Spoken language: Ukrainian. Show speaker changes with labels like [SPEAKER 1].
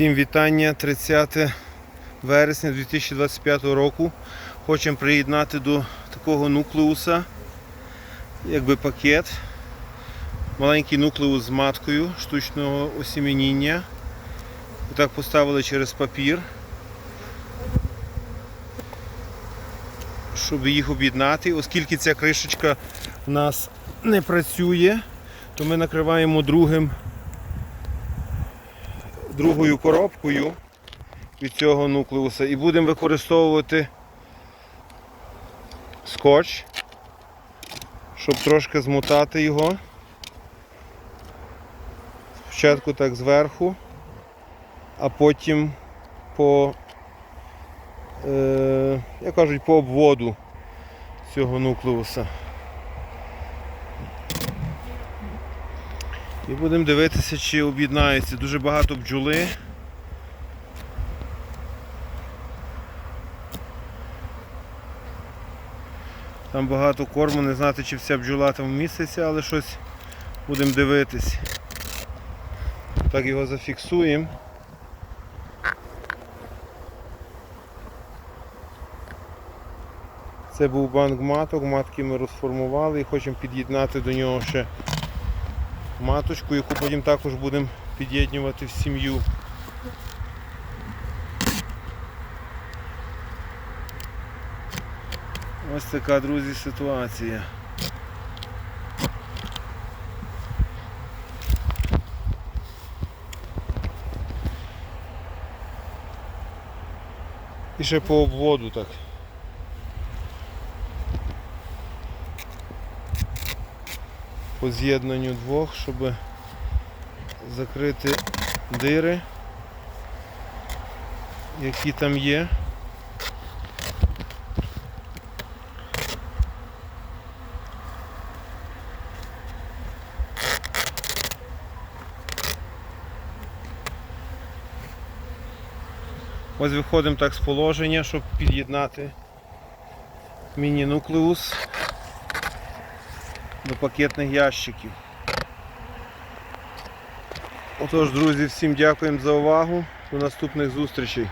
[SPEAKER 1] Всім вітання 30 вересня 2025 року. Хочемо приєднати до такого нуклеуса, якби пакет. Маленький нуклеус з маткою штучного осімініння. Отак поставили через папір, щоб їх об'єднати. Оскільки ця кришечка у нас не працює, то ми накриваємо другим другою коробкою від цього нуклеуса і будемо використовувати скотч, щоб трошки змотати його. Спочатку так зверху, а потім по, е, як кажуть, по обводу цього нуклеуса. І будемо дивитися, чи об'єднаються. Дуже багато бджоли. Там багато корму, не знати, чи вся бджола там вміститься, але щось будемо дивитись. Так його зафіксуємо. Це був банк маток, матки ми розформували і хочемо під'єднати до нього ще маточку, яку потім також будемо під'єднувати в сім'ю. Ось така, друзі, ситуація. І ще по обводу так. По з'єднанню двох, щоб закрити дири, які там є. Ось виходимо так з положення, щоб під'єднати міні-нуклеус до пакетних ящиків. Отож, друзі, всім дякуємо за увагу. До наступних зустрічей.